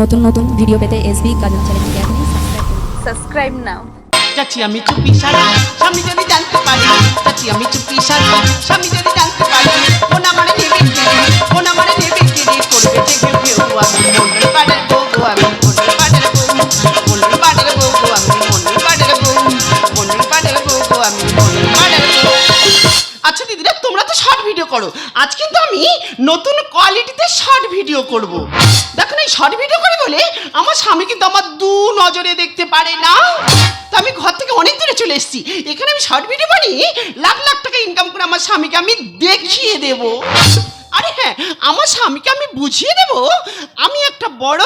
নতুন নতুন ভিডিও পেতে এসবি গাজন চ্যানেলকে আপনি সাবস্ক্রাইব নাও চাচি আমি চুপি সারা। স্বামী যদি জানতে পারি চাচি আমি চুপি সারা। স্বামী যদি জানতে পারি ওনা মানে নেবে কেড়ে ওনা মানে নেবে কেড়ে করবে যে কেউ কেউ আমি। মন্ডল পাড়ের বউ আমি মন্ডল পাড়ের বউ মন্ডল পাড়ের বউ আমি মন্ডল আচ্ছা দিদিরা, তোমরা তো শর্ট ভিডিও করো। আজ কিন্তু আমি নতুন কোয়ালিটিতে শর্ট ভিডিও করব। দেখো এই শর্ট ভিডিও করি বলে আমার স্বামী কিন্তু আমার দু নজরে দেখতে পারে না। তো আমি ঘর থেকে অনেক দূরে চলে এসেছি। এখানে আমি শর্ট ভিডিও বানিয়ে লাখ লাখ টাকা ইনকাম করে আমার স্বামীকে আমি দেখিয়ে দেব। আরে হ্যাঁ আমার স্বামীকে আমি বুঝিয়ে দেব, আমি একটা বড়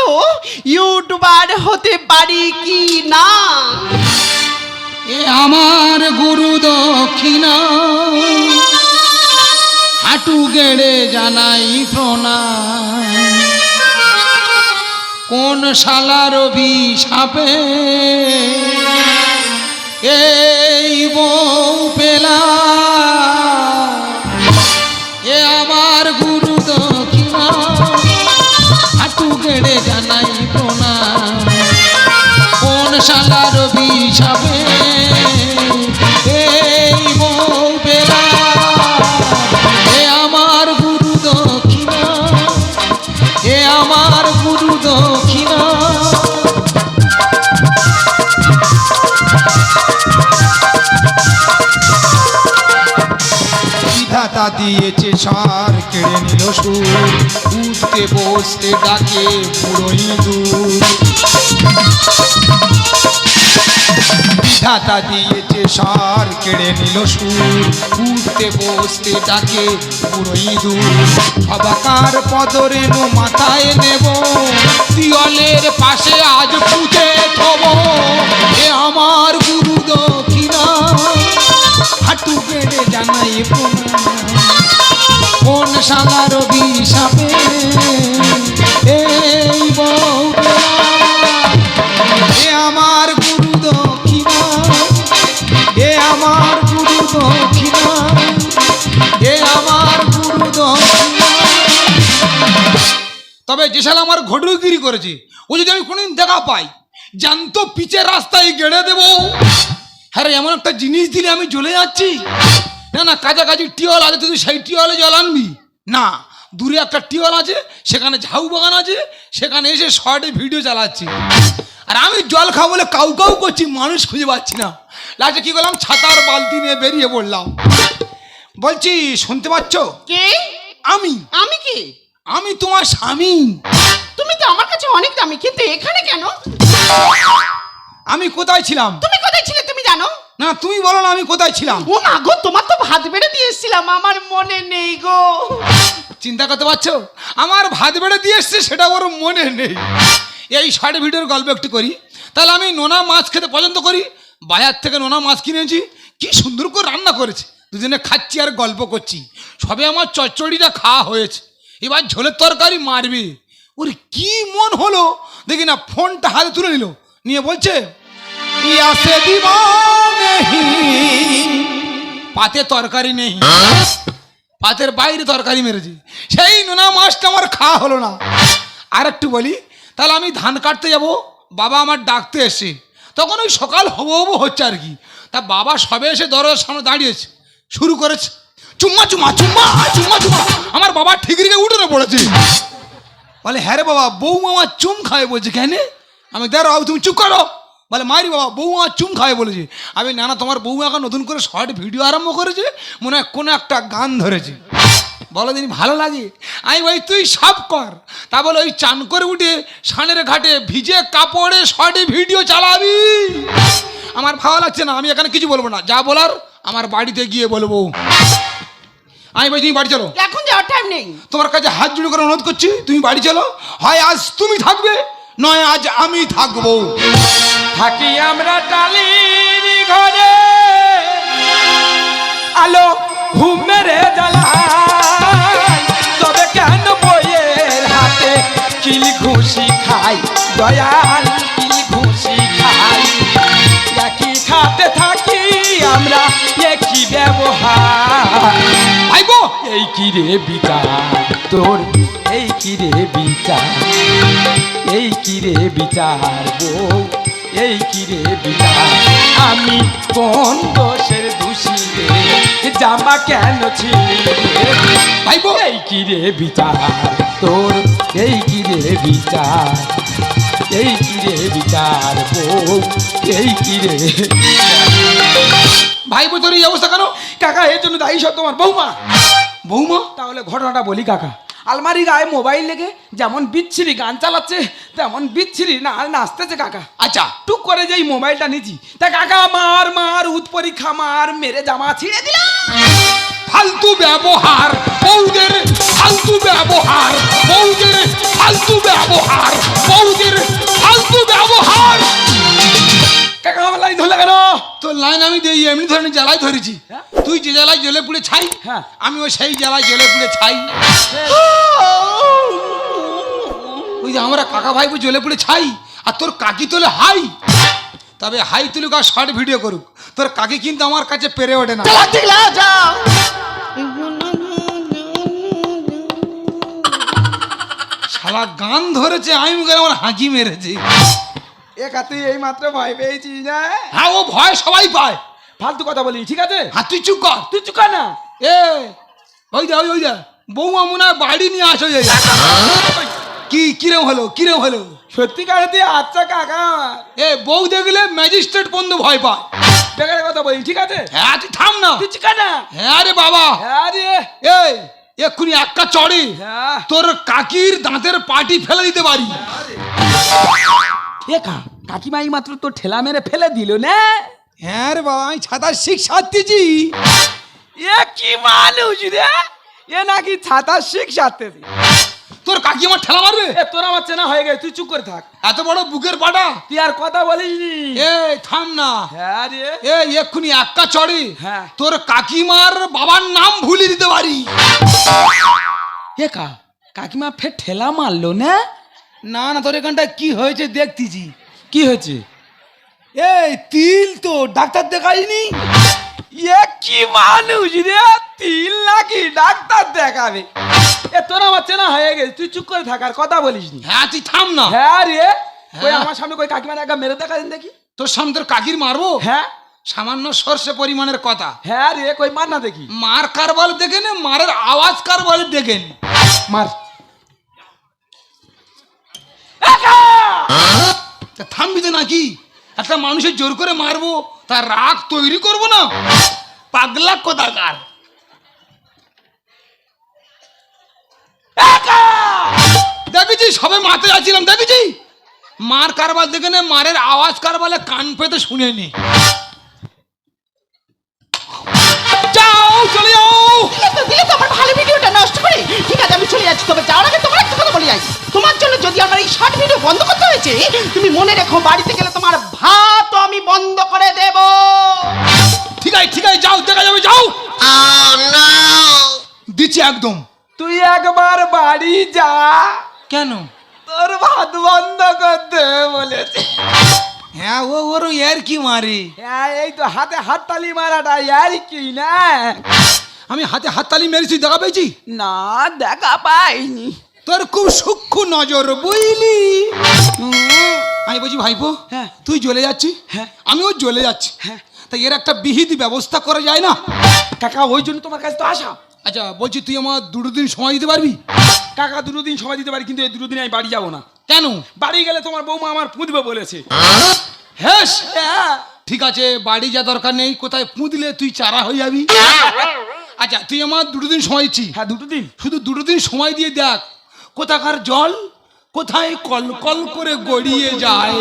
ইউটিউবার হতে পারি কি না? এ আমার গুরু দক্ষিণা। হাঁটু গেড়ে জানাই প্রণাম। কোন শালার সাপে এই বউ পেলা। এ আমার গুরু দক্ষিণা, হাঁটু গেড়ে জানাই প্রণাম। কোন শালার বিষাবে দিয়েছে সার, কেড়ে নিল সুর। উঠতে বসতে ডাকে পুরোই দূর। বিধাতা দিয়েছে সার, কেড়ে নিল সুর। উঠতে বসতে ডাকে পুরোই দূর। অবাকার পদরেণু মাথায় নেব। তিয়লের পাশে আজ পুজে থব। এ আমার গুরু দক্ষিণা, হাঁটু বেড়ে জানাই প্রণাম শালার বিষাপে। এই এ আমার গুরু দক্ষিণা, এ আমার গুরু দক্ষিণা, এ আমার গুরু তবে যে শালা আমার ঘটুগিরি করেছে, ও যদি আমি কোনদিন দেখা পাই জ্যান্ত পিচের রাস্তায় গেড়ে দেবো। হ্যাঁ এমন একটা জিনিস দিলে আমি জ্বলে যাচ্ছি? না না, কাছাকাছি টিওল আছে, তুই সেই টিওলে জল আনবি। না দূরে একটা টিওল আছে সেখানে ঝাউ বাগান আছে সেখানে এসে শর্টে ভিডিও চালাচ্ছি। আর আমি জল খাব বলে কাউ কাউ করছি মানুষ খুঁজে পাচ্ছি না। লাস্টে কি করলাম? ছাতার বালতি নিয়ে বেরিয়ে পড়লাম। বলছি শুনতে পাচ্ছ? কে? আমি। আমি কে? আমি তোমার স্বামী। তুমি তো আমার কাছে অনেক দামি কিন্তু এখানে কেন? আমি কোথায় ছিলাম? তুমি কোথায় ছিলে? না তুমি বলো না আমি কোথায় ছিলাম? ও মা গো তোমার তো ভাত বেড়ে দিয়ে এসেছিলাম আমার মনে নেই গো। চিন্তা করতে পারছ? আমার ভাত বেড়ে দিয়ে এসছে সেটা ওর মনে নেই। এই শর্ট ভিডিওর গল্প একটু করি। তাহলে আমি নোনা মাছ খেতে পছন্দ করি। বাজার থেকে নোনা মাছ কিনেছি। কি সুন্দর করে রান্না করেছে। দুজনে খাচ্ছি আর গল্প করছি। সবে আমার চচ্চড়িটা খাওয়া হয়েছে। এবার ঝোলের তরকারি মারবে। ওর কি মন হলো? দেখি না ফোনটা হাতে তুলে নিল। নিয়ে বলছে ইয়া সে দিবানেহি পাতে তরকারি নেই। পাতের বাইরে তরকারি মেরেছি। সেই নোনা মাছটা আমার খাওয়া হলো না। আর একটু বলি, তাহলে আমি ধান কাটতে যাব, বাবা আমার ডাকতে এসে তখন ওই সকাল হব হব হচ্ছে আর কি। তা বাবা সবে এসে দরজার সামনে দাঁড়িয়েছে, শুরু করেছে, চুম্মা চুম্মা চুম্মা চুম্মা চুম্মা, আমার বাবা ঠিকরিকে উঠোনে পড়েছে। বলে হ্যাঁ রে বাবা, বউ আমার চুম খায় বলছে, কেন? আমি দাঁড়াও তুমি চুপ করো। বলে মারি বাবা বউ আমার চুম খায় বলেছে। আমি না না তোমার বউ এখন নতুন করে শর্ট ভিডিও আরম্ভ করেছে মনে হয় কোনো একটা গান ধরেছে। বলো দিন ভালো লাগে? আমি ভাই তুই সব কর। তা বলে ওই চান করে উঠে সানের ঘাটে ভিজে কাপড়ে শর্টে ভিডিও চালাবি। আমার ভালো লাগছে না আমি এখানে কিছু বলব না যা বলার আমার বাড়িতে গিয়ে বলব। আমি ভাই তুমি বাড়ি চলো। এখন যাওয়ার টাইম নেই। তোমার কাছে হাত জুড়ে করে অনুরোধ করছি তুমি বাড়ি চলো। হয় আজ তুমি থাকবে নয় আজ আমি থাকব। থাকি আমরা টালির ঘরে। আলো ঘুম মেরে জ্বালাই তবে কেন বইয়ের হাতে কিল ঘুষি খাই? দয়াল কিল ঘুষি খাই। একই খাতে থাকি আমরা, একই ব্যবহার। ভাইবো এই কি রে বিচার তোর? এই কি রে বিচার? এই কি রে বিচার বউ? এই কি রে বিচার আমি কোন দোষের দোষী রে? জামা কেন ছিলি রে? ভাইবো। এই কি রে বিচার তোর এই কি রে বিচার এই কি রে বিচার বউ? এই কি রে ভাইবো তোর এই অবস্থা কেন? কাকা এর জন্য দায়ী সব তোমার বৌমা। বৌমা? তাহলে ঘটনাটা বলি কাকা। আলমারি গায়ে মোবাইল লেগে যেমন বিচ্ছিরি গান চালাচ্ছে তেমন বিচ্ছিরি না নাচতেছে কাকা। আচ্ছা। টুক করে যেই মোবাইলটা নিচ্ছি তা কাকা মার মার উৎ পরীক্ষা মার মেরে জামা ছিঁড়ে দিল। ফালতু ব্যবহার বৌদের ফালতু ব্যবহার বৌদের ফালতু ব্যবহার বৌদের ফালতু ধরলে কেন? তোর লাইন আমি দিই এমনি ধরনের জ্বালাই ধরেছি। হ্যাঁ? তুই যে জ্বালায় জ্বলে পুড়ে ছাই হ্যাঁ। আমি ওই সেই জ্বালায় জ্বলে পুড়ে ছাই। ওই যে আমরা কাকা ভাইবো জ্বলে পুড়ে ছাই আর তোর কাকি তোলে হাই। তবে হাই তুলুক আর শর্ট ভিডিও করুক। তোর কাকি কিন্তু আমার কাছে পেরে ওঠে না। শালা গান ধরেছে আমি আমার হাঁকি মেরেছি। একা তুই এই মাত্র ভয় পেয়েছিস না হ্যাঁ ও ভয় সবাই পায়। ফালতু কথা বলি ঠিক আছে? হ্যাঁ তুই চুপ কর। তুই চুকা না। এ ওই যা ওই যা বৌমা মনে হয় বাড়ি নিয়ে আসো যা। কি কিরম হলো কিরম হলো? সত্যিকারে তুই আচ্ছা কাকা এ বউ দেখলে ম্যাজিস্ট্রেট বন্ধু ভয় পায়। বেকারের কথা বলি ঠিক আছে? হ্যাঁ তুই থাম না। তুই চুকা না। হ্যাঁ রে বাবা। হ্যাঁ রে। এই এক্ষুনি একটা চড়ে। হ্যাঁ। তোর কাকির দাঁতের পাটি ফেলে দিতে পারি। একা? কাকিমা এই মাত্র তো ঠেলা মেরে ফেলে দিল না। হ্যাঁ রে বাবা আমি ছাতার শিক্ষার্থীজি এ কি মানুষ রে? এ নাকি ছাতা শিখ সারতেছি। তোর কাকি আমার ঠেলা মারবে? এ তোর আমার চেনা হয়ে গেছে তুই চুপ করে থাক। এত বড় বুকের পাটা? তুই আর কথা বলিস নি। এই থাম না। হ্যাঁ রে। এই এক্ষুনি একটা চড়ে। হ্যাঁ। তোর কাকিমার বাবার নাম ভুলে দিতে পারি। একা? কাকিমা ফের ঠেলা মারলো না। না না তোর এখানটা কি হয়েছে দেখতেছি। কি হয়েছে? এই তিল তো ডাক্তার দেখাইনি। এ কি মানুষ রে তিল নাকি ডাক্তার দেখাবে? এ তোর আমার চেনা হয়ে গেছে তুই চুপ করে থাকার কথা বলিস নি। হ্যাঁ তুই থাম না। হ্যাঁ রে ওই হ্যাঁ। আমার সামনে কই কাকিমার একা মেরে দেখা দিন দেখি? তোর সামনে তোর কাকির মারবো? হ্যাঁ। সামান্য সর্ষে পরিমাণের কথা। হ্যাঁ রে কই মার না দেখি। মার কার বলে দেখে নে মারের আওয়াজ কার বলে দেখে মার। তো নাকি? একটা মানুষের জোর করে মারবো, তার রাগ তৈরি করব না? পাগলা দেখেছি, সবে মাতে যাচ্ছিলাম, দেখেছি? মার কারবার দেখে নে, মারের আওয়াজ কারবালে কান পেতে শুনেনি। যাও নষ্ট করে? ঠিক আছে আমি চলে যাচ্ছি। তবে যাওয়ার আগে তোমার একটা কথা বলে যাই। তোমার জন্য যদি আমার এই শর্ট ভিডিও বন্ধ করতে হয়েছে তুমি মনে রেখো বাড়িতে গেলে তোমার ভাত আমি বন্ধ করে দেব। ঠিক আছে ঠিক আছে যাও দেখা যাবে যাও। দিচ্ছি একদম। তুই একবার বাড়ি যা। কেন? তোর ভাত বন্ধ করতে বলেছে। হ্যাঁ ও ওর এর কি মারে। হ্যাঁ এই তো হাতে হাত তালি মারাটা আর কি না? আমি হাতে হাততালি মেরেছি দেখা পেয়েছি? না দেখা পাইনি। তোর খুব সূক্ষ্ম নজর বুঝলি? আমি বলছি ভাইপো হ্যাঁ। তুই জ্বলে যাচ্ছি হ্যাঁ। আমিও জ্বলে যাচ্ছি। হ্যাঁ। তাই এর একটা বিহিত ব্যবস্থা করা যায় না? কাকা ওই জন্য তোমার কাছে তো আসা। আচ্ছা বলছি তুই আমার দুটো দিন সময় দিতে পারবি? কাকা দুটো দিন সময় দিতে পারি কিন্তু এই দুটো দিন আমি বাড়ি যাব না। কেন? বাড়ি গেলে তোমার বৌমা আমার পুঁতবে বলেছে। হ্যাঁ হ্যাঁ। ঠিক আছে বাড়ি যা দরকার নেই কোথায় পুঁতলে তুই চারা হয়ে যাবি? আচ্ছা তুই আমার দুটো দিন সময় দিচ্ছি। হ্যাঁ দুটো দিন। শুধু দুটো দিন সময় দিয়ে দেখ কোথাকার জল কোথায় কল কল করে গড়িয়ে যায়।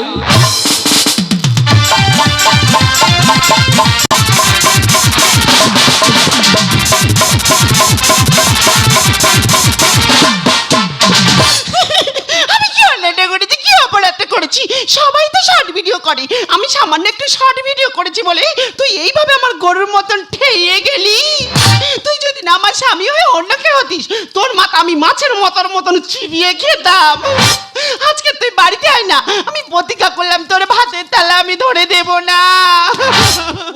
আমি কি অন্যায়টা করেছি? সবাই তো শর্ট ভিডিও করে। আমি সামান্য একটু শর্ট ভিডিও করেছি বলে তুই এইভাবে আমার গরুর মতন ঠেয়ে গেলি? আমার স্বামী হয়ে অন্য কেউ হতিস? তোর মাথা আমি মাছের মতন মতন চিবিয়ে খেতাম। আজকে তুই বাড়িতে হয় না আমি প্রতিজ্ঞা করলাম তোর ভাতের তালা আমি ধরে দেব না।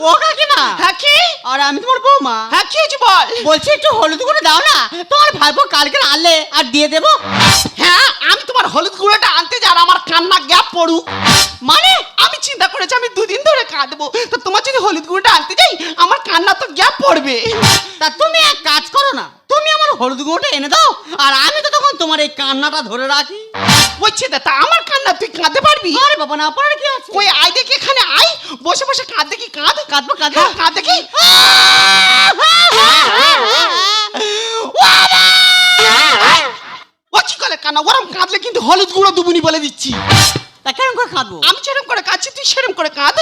ও কাকিমা? হ্যাঁ কি? আর আমি তোমার বৌমা? হ্যাঁ কি হয়েছে বল? বলছি একটু হলুদ গুঁড়ো দাও না? তোমার ভাইপো কালকে আনলে আর দিয়ে দেবো? হ্যাঁ আমি তোমার হলুদ গুঁড়োটা আনতে যার আমার কান্না গ্যাপ পড়ুক। মানে আমি চিন্তা করেছি আমি দুদিন ধরে কাঁদবো। তো তোমার যদি হলুদ গুঁড়োটা আনতে যাই কান্না তো গ্যাপ পড়বে। তা তুমি এক কাজ করো না তুমি আমার হলুদ গুঁড়োটা এনে দাও আর আমি তো তখন তোমার এই কান্নাটা ধরে রাখি। বলছে তা আমার কান্না তুই কাঁদতে পারবি? আরে বাবা না পারার কি আছে? কই আয় দেখি এখানে আয়। বসে বসে কাঁদ দেখি কাঁদ কাঁদবো কাঁদবো হ্যাঁ, কাঁদ দেখি। ও কি করে কান্না? ওরম কাঁদলে কিন্তু হলুদ গুঁড়ো দুবুনি বলে দিচ্ছি। তা কেমন করে কাঁদবো? আমি সেরম করে কাঁদছি তুই সেরকম করে কাঁদ।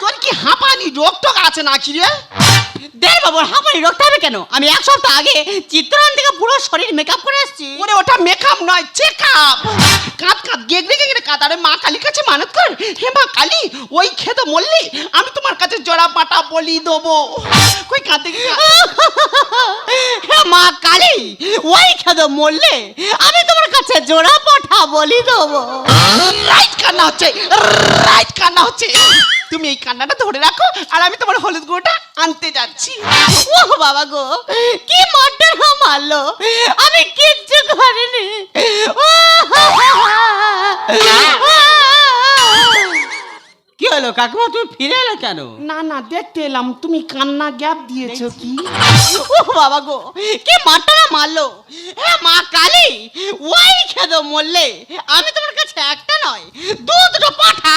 তোর কি হাঁপানি? রোগ টোক আছে নাকি রে? বাবুর হাঁপানি হবে কেন? আমি এক সপ্তাহ আগে চিত্রান থেকে পুরো শরীর মেকআপ করে এসেছি। ওরে ওটা মেকআপ নয় চেক আপ কাঁদ কাঁদ গেগড়ে গেগড়ে কাঁদ। আরে মা কালীর কাছে মানত কর। হে মা কালী ওই খেতে মরলি আমি তোমার কাছে জোড়া পাটা বলি দেবো। কই কাঁদতে কি হে মা কালী ওই খেদো মরলে আমি তোমার কাছে জোড়া পাঠা বলি দেবো। রাইট কান্না হচ্ছে রাইট কান্না হচ্ছে। তুমি এই কান্নাটা ধরে রাখো আর আমি তোমার হলুদ গুঁড়োটা আনতে যাচ্ছি। ও বাবা গো কি মারটা মারলো আমি কিচ্ছু করিনি। কি হলো কাকিমা তুমি ফিরে এলো কেন? না না দেখতে এলাম। তুমি কান্না গ্যাপ দিয়েছ কি? ও বাবা গো কি মারটা মারলো? হ্যাঁ মা কালী ওই খেদো মরলে। আমি তোমার কাছে একটা নয় দু দুটো পাঠা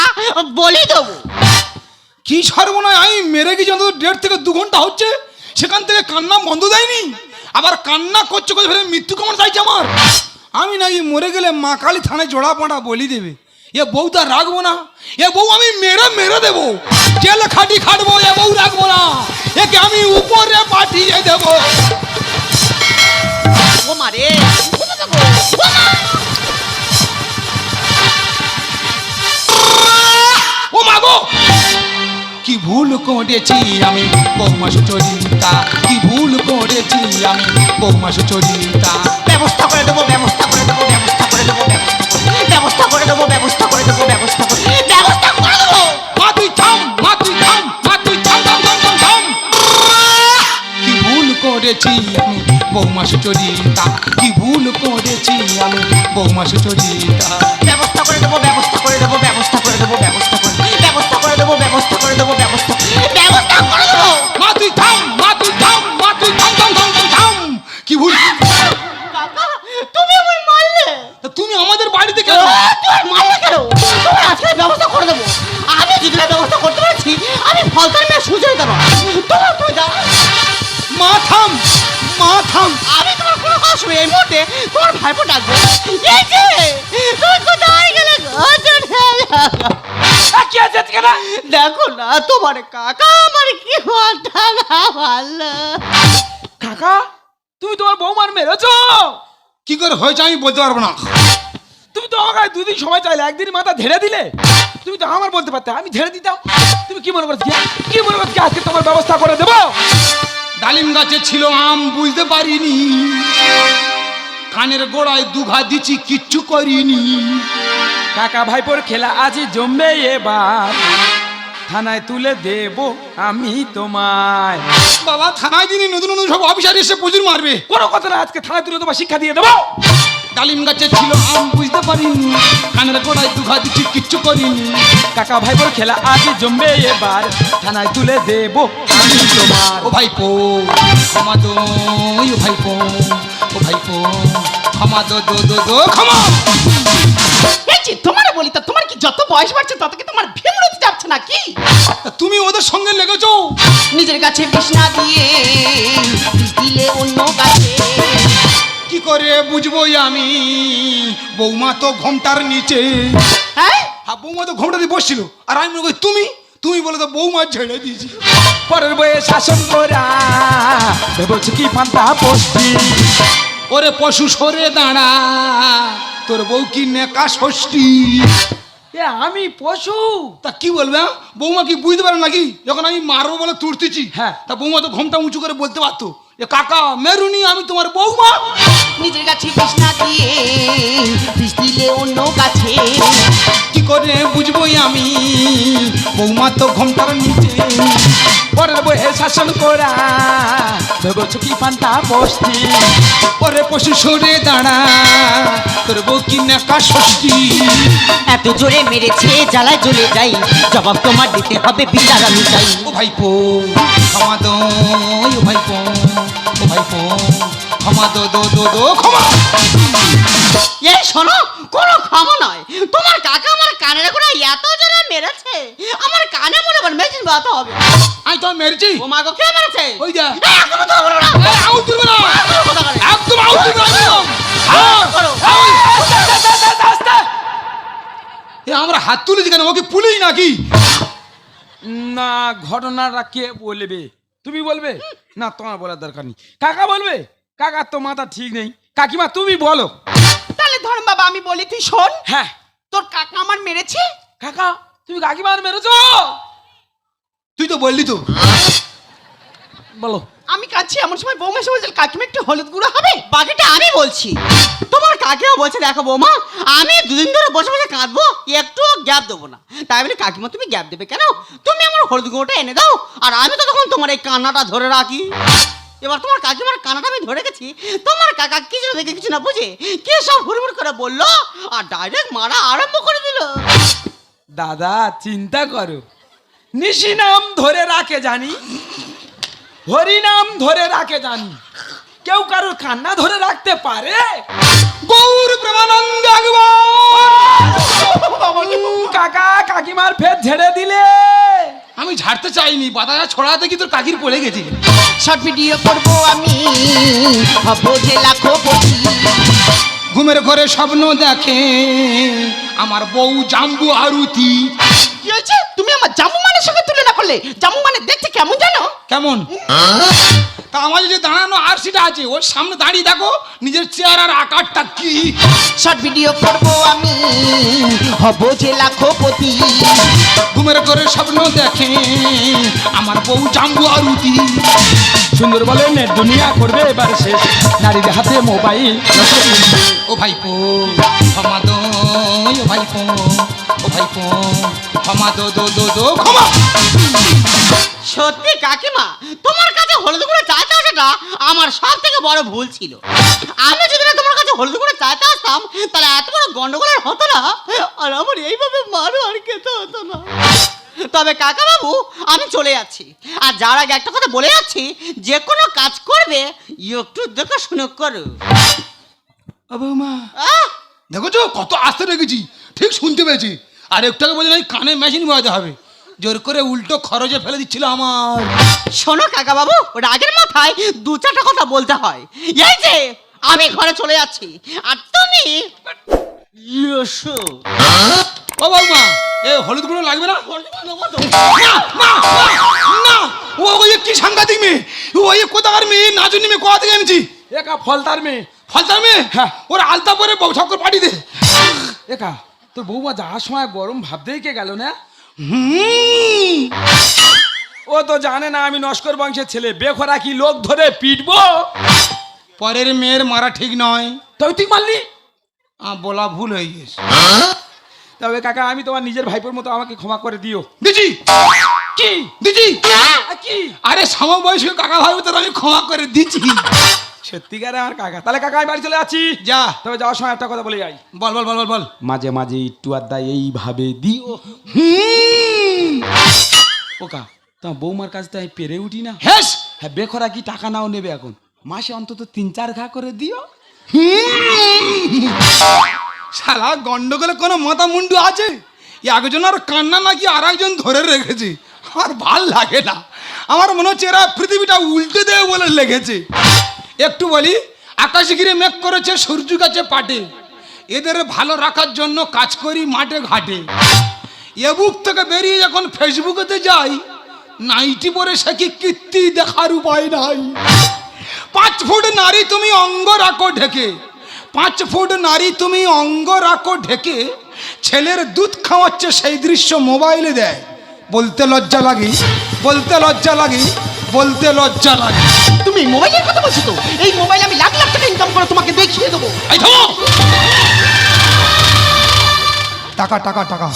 বলি দেবো। কি সর্বনয় আমি মেরে গেছি অন্তত দেড় থেকে দু ঘণ্টা হচ্ছে। সেখান থেকে কান্না বন্ধ দেয়নি। আবার কান্না করছে করে ফেলে মৃত্যু কেমন চাইছে আমার। আমি নাকি মরে গেলে মা কালী থানায় জোড়া পাটা বলি দেবে। এ বউ তা রাখব না এ বউ আমি মেরে মেরে দেবো জেলে খাটি খাটবো এ বউ রাখব না একে আমি উপরে পাঠিয়ে দেবো ও মারে ও মাগো কি ভুল করেছি আমি বৌমা সুচরিতা কি ভুল করেছি আমি বৌমা সুচরিতা ব্যবস্থা করে দেবো ব্যবস্থা করে দেবো ব্যবস্থা করে দেবো ব্যবস্থা করে ব্যবস্থা করে দেবো? মা তুই থাম মা তুই থাম মা তুই থাম থাম থাম থাম থাম কি ভুল করেছি আমি বৌমা সুচরিতা কি ভুল করেছি আমি বৌমা সুচরিতা ব্যবস্থা করে দেবো ব্যবস্থা করে দেবো ব্যবস্থা করে দেবো ব্যবস্থা করে ব্যবস্থা করে দেবো ব্যবস্থা করে দেবো ব্যবস্থা ভাইপো ডাকবো এই যে তুমি কোথায় গেলে? দেখো না তোমার কাকা আমার কি মাথা না ভালো। কাকা তুমি তোমার বৌমার মেরেছো? কি করে হয়েছে আমি বলতে পারব না। তুমি তো আমাকে দুদিন সময় চাইলে একদিন মাথা ধেড়ে দিলে। তুমি তো আমার বলতে পারতে আমি ঝেড়ে দিতাম। তুমি কি মনে করছ? কি মনে করছ আজকে তোমার ব্যবস্থা করে দেবো? ডালিম গাছে ছিল আম বুঝতে পারিনি। কানের গোড়ায় দুঘা দিচ্ছি কিচ্ছু করিনি। কাকা ভাইপোর খেলা আজ জমবে এবার। থানায় তুলে দেব আমি তোমায়। বাবা থানায় দিনে নতুন নতুন সব অফিসার এসে প্রচুর মারবে। কোনো কথা না আজকে থানায় তুলে তোমার শিক্ষা দিয়ে দেবো। ডালিম গাছে ছিল আম বুঝতে পারিনি। কানের গোড়ায় দুঘা দিচ্ছি কিচ্ছু করিনি। কাকা ভাইপোর খেলা আজ জমবে এবার থানায় তুলে দেব আমি তোমার। ও ভাইপো ক্ষমা দো ও ভাইপো ও ভাই ভাইপো ক্ষমা দো দো দো দো ক্ষমা। এই যে তোমার বলি তা তোমার কি যত বয়স বাড়ছে তত কি তোমার ভেমড়তে যাচ্ছে না কি তুমি ওদের সঙ্গে লেগেছো? নিজের কাছে বিছনা দিয়ে দিলে অন্য কাছে কি করে বুঝব আমি? বৌমা তো ঘোমটার নিচে। হ্যাঁ? হ্যাঁ বৌমা তো ঘোমটা দিয়ে বসছিল। আর আমি মনে করি তুমি? তুমি বলে তো বৌমা ঝেড়ে দিয়েছি। পরের বয়ে শাসন করা ভেবেছ কি পান্তা পোস্তি ওরে পশু সরে দাঁড়া তোর বউ কি নেকা ষষ্ঠী? এ আমি পশু? তা কি বলবে হ্যাঁ? বৌমা কি বুঝতে পারে নাকি? যখন আমি মারবো বলে তুলতেছি হ্যাঁ। তা বৌমা তো ঘোমটা উঁচু করে বলতে পারতো। এ কাকা মেরুনি আমি তোমার বৌমা। নিজের গাছে বিষ না দিয়ে বিষ দিলে অন্য গাছে। কি করে বুঝবই আমি? বৌমা তো ঘমটার নিচে। পরের বয়ে শাসন করা ভেবেছ কি পান্তা বসতি। পরে পশু সরে দাঁড়া তোর বউ কি নাকা ষষ্ঠী? এত জোরে মেরেছে জ্বালায় জ্বলে যাই। জবাব তোমার দিতে হবে বিচার আমি চাই। ও ভাইপো ও ও ভাইপো। ক্ষমা দো দো দো দো ক্ষমা। এই শোনো কোনো ক্ষমা নয়। তোমার কাকা আমার কানের করে এত জোরে মেরেছে। আমার কানে মনে কর মেশিন বাতা হবে। আমি তোমার মেরেছি। ও মা গো কে মেরেছে? ওই যা। একদম কথা বলো না। আউট দিবে না। একদম আউট দিবে না। একদম। হ্যাঁ, আমরা হাত তুলেছি কেন? ওকে পুলিশ নাকি? না ঘটনাটা কে বলবে? তুমি বলবে? না তোমার বলার দরকার নেই। কাকা বলবে? কাকার তো মাথা ঠিক নেই। কাকিমা তুমি বলো। তাহলে ধরম বাবা আমি বলি তুই শোন। হ্যাঁ। তোর কাকা আমার মেরেছে? কাকা তুমি কাকিমার মেরেছো? তুই তো বললি তো। বলো। আমি কাঁদছি, এমন সময় বৌমা এসে বলছিল কাকিমা, একটু হলুদ গুঁড়ো হবে? বাকিটা আমি বলছি। তোমার কাকিমা বলছে, দেখো বৌমা, আমি দুদিন ধরে বসে বসে কাঁদবো একটু গ্যাপ দেবো না। তাই বলে, কাকিমা, তুমি গ্যাপ দেবে কেন? তুমি আমার হলুদ গুঁড়োটা এনে দাও, আর আমি তো তখন তোমার এই কান্নাটা ধরে রাখি। এবার তোমার কাকিমার কানাটা আমি ধরে গেছি, তোমার কাকা কিছু দেখে কিছু না বুঝে, কে সব হুড়মুড় করে বলল, আর ডাইরেক্ট মারা আরম্ভ করে দিল। দাদা, চিন্তা করো। নিশি নাম ধরে রাখে জানি। হরি নাম ধরে রাখে জানি। কেউ কারোর কান্না ধরে রাখতে পারে? গৌর প্রেমানন্দ কাকা কাকিমার ফের ঝেড়ে দিলে। আমি ঝাড়তে চাইনি বাতাসা ছড়াতে কি তোর কাকির পড়ে গেছে? শর্ট ভিডিও করব আমি হব যে লাখপতি ঘুমের ঘরে স্বপ্ন দেখে আমার বউ জাম্বু আরুতি। কি হয়েছে? তুমি আমার জামু মানের সঙ্গে তুলনা করলে? জামু মানে দেখতে কেমন জানো? কেমন? তা আমাদের যে দাঁড়ানো আরসিটা আছে ওর সামনে দাঁড়িয়ে দেখো নিজের চেহারার আকারটা কি। শর্ট ভিডিও করব আমি হব যে লাখপতি। ঘুমের ঘরে স্বপ্ন দেখে আমার বউ জাম্বু আরুতি। সুন্দর বলে নে দুনিয়া করবে এবার শেষ। নারীর হাতে মোবাইল। ও ভাইপো। ক্ষমা দো ও ভাইপো ও ভাইপো ক্ষমা দো দো দো দো ক্ষমা সত্যি কাকিমা তোমার কাছে হলুদ গুঁড়ো চাইতে আসাটা আমার সব থেকে বড় ভুল ছিল। আমি যদি না তোমার কাছে হলুদ গুঁড়ো চাইতে আসতাম তাহলে এত বড় গন্ডগোল আর হতো না আর আমার এইভাবে মারো আর খেতে হতো না। তবে কাকা বাবু আমি চলে যাচ্ছি। আর যার আগে একটা কথা বলে যাচ্ছি যে কোনো কাজ করবে একটু দেখে শুনে করো। আহ! দেখো তো কত আস্তে রেখেছি ঠিক শুনতে পেয়েছি। আর একটু আগে বলছে নাকি কানে মেশিন বয়াতে হবে। জোর করে উল্টো খরচে ফেলে দিচ্ছিল আমার। শোনো কাকা বাবু রাগের মাথায় দু চারটা কথা বলতে হয়। এই যে আমি ঘরে চলে যাচ্ছি। আর তুমি? ও বৌমা এ হলুদ গুঁড়ো লাগবে না? না, ও ওই কি সাংঘাতিক মেয়ে? ও ওই কোথাকার মেয়ে? নাচুনি মেয়ে কোথা থেকে এনেছি? একা ফলতার মেয়ে। ফলতার মেয়ে হ্যাঁ। ওর আলতা পরে বউ ঠক্কর পাঠিয়ে দে। একা তোর বৌমা যাওয়ার সময় গরম ভাবতেই কে গেল না? ও তো জানে না আমি নস্কর বংশের ছেলে বেখরা কি লোক ধরে পিটবো? পরের মেয়ের মারা ঠিক নয়। তবে তুই মারলি? বলা ভুল হয়ে গেছে। তবে কাকা আমি তোমার নিজের ভাইপোর মতো আমাকে ক্ষমা করে দিও। দিদি! কি? দিদি! কি? আরে সমবয়স্ক কাকা ভাই তোর আমি ক্ষমা করে দিচ্ছি। সত্যিকারে আমার কাকা। তাহলে কাকা আমি বাড়ি চলে যাচ্ছি। যা। তবে যাওয়ার সময় একটা কথা বলে যাই। বল বল বল বল বল। মাঝে মাঝে একটু আড্ডা এইভাবে দিও। ওকা তোমার বৌমার কাছে তো আমি পেরে উঠি না। হেস! হ্যাঁ বেখরা কি টাকা নাও নেবে এখন? মাসে অন্তত তিন চার ঘা করে দিও। শালা গন্ডগোলে কোনো মাথা মুন্ডু আছে একজন আর কান্না নাকি আর একজন ধরে রেখেছে? আমার ভালো লাগে না। আমার মনে হচ্ছে এরা পৃথিবীটা উল্টে দেবে বলে লেগেছে। একটু বলি, আকাশে ঘিরে মেঘ করেছে, সূর্য গাছে পাটে। এদের ভালো রাখার জন্য কাজ করি মাঠে ঘাটে। এবুক থেকে বেরিয়ে যখন ফেসবুকেতে যাই, নাইটি পরে সে কি কীর্তি দেখার উপায় নাই। পাঁচ ফুট নারী তুমি অঙ্গ রাখো ঢেকে। পাঁচ ফুট নারী তুমি অঙ্গ রাখো ঢেকে। ছেলের দুধ খাওয়াচ্ছে সেই দৃশ্য মোবাইলে দেয়। বলতে লজ্জা লাগে, বলতে লজ্জা লাগে। বলতে লজ্জা লাগে। তুমি মোবাইলের কথা বলছো তো? এই মোবাইল আমি লাখ লাখ টাকা ইনকাম করে তোমাকে দেখিয়ে দেবো! টাকা টাকা টাকা।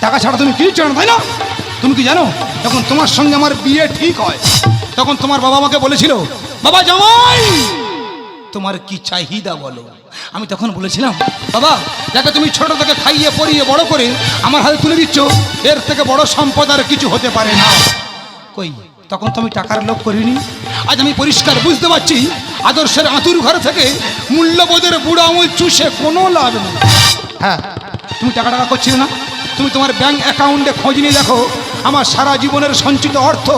টাকা ছাড়া তুমি কিছু জানো তাই না? তুমি কি জানো? যখন তোমার সঙ্গে আমার বিয়ে ঠিক হয় তখন তোমার বাবা আমাকে বলেছিল বাবা জামাই তোমার কি চাহিদা বলো? আমি তখন বলেছিলাম বাবা যাকে তুমি ছোট থেকে খাইয়ে পরিয়ে বড় করে আমার হাতে তুলে দিচ্ছ এর থেকে বড় সম্পদ আর কিছু হতে পারে না। কই? তখন তো আমি টাকার লোভ করিনি। আজ আমি পরিষ্কার বুঝতে পারছি, আদর্শের আঁতুর ঘর থেকে মূল্যবোধের বুড়ো আঙুল চুষে কোনো লাভ নেই। হ্যাঁ তুমি টাকা টাকা করছিলে না? তুমি তোমার ব্যাংক অ্যাকাউন্টে খোঁজ নিয়ে দেখো, আমার সারা জীবনের সঞ্চিত অর্থ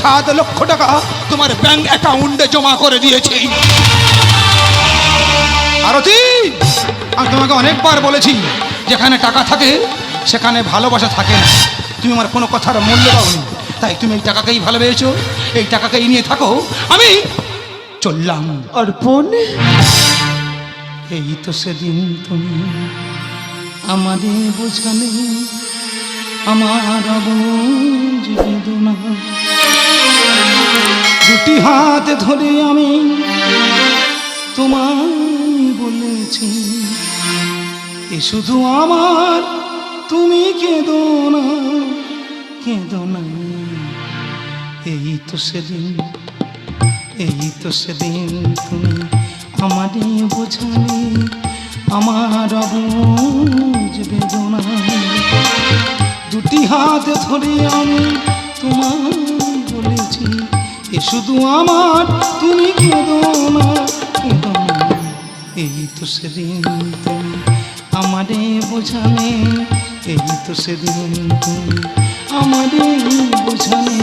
সাত লক্ষ টাকা তোমার ব্যাংক অ্যাকাউন্টে জমা করে দিয়েছি। আরতি, আমি তোমাকে অনেকবার বলেছি, যেখানে টাকা থাকে, সেখানে ভালোবাসা থাকে না। তুমি আমার কোনো কথার মূল্য পাওনি তাই তুমি এই টাকাকেই ভালোবেসেছো এই টাকাকেই নিয়ে থাকো। আমি চললাম। অর্পণ? এই তো সেদিন তুমি আমাদের বোঝালে আমার বেদনা দুটি হাত ধরে আমি তোমায় বলেছি এ শুধু আমার তুমি কেঁদো না কেঁদো না। এই তো সেদিন, এই তো সেদিন তুমি আমারে বোঝালে, আমার অবুঝ বেদনা দুটি হাত ধরে আমি তোমার বলেছি, এ শুধু আমার, তুমি কেঁদো না এই তো সেদিন তুমি আমারে বোঝালে, এই তো সেদিন তুমি আমারে বোঝালে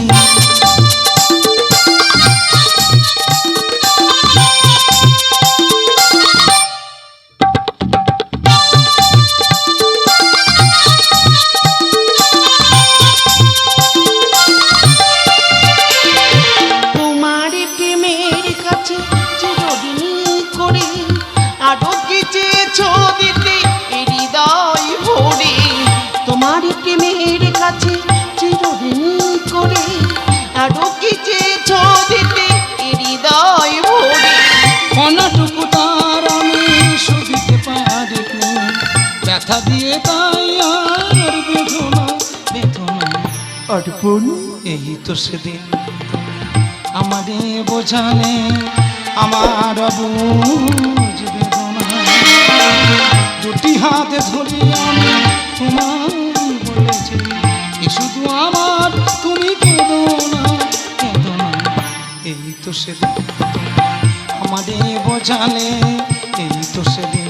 এই তো সেদিন। আমারে বোঝালে আমার দুটি হাতে ধরে আমি তোমায় বলেছি শুধু আমার, তুমি কেঁদো না। এই তো সেদিন। আমারে বোঝালে, এই তো সেদিন।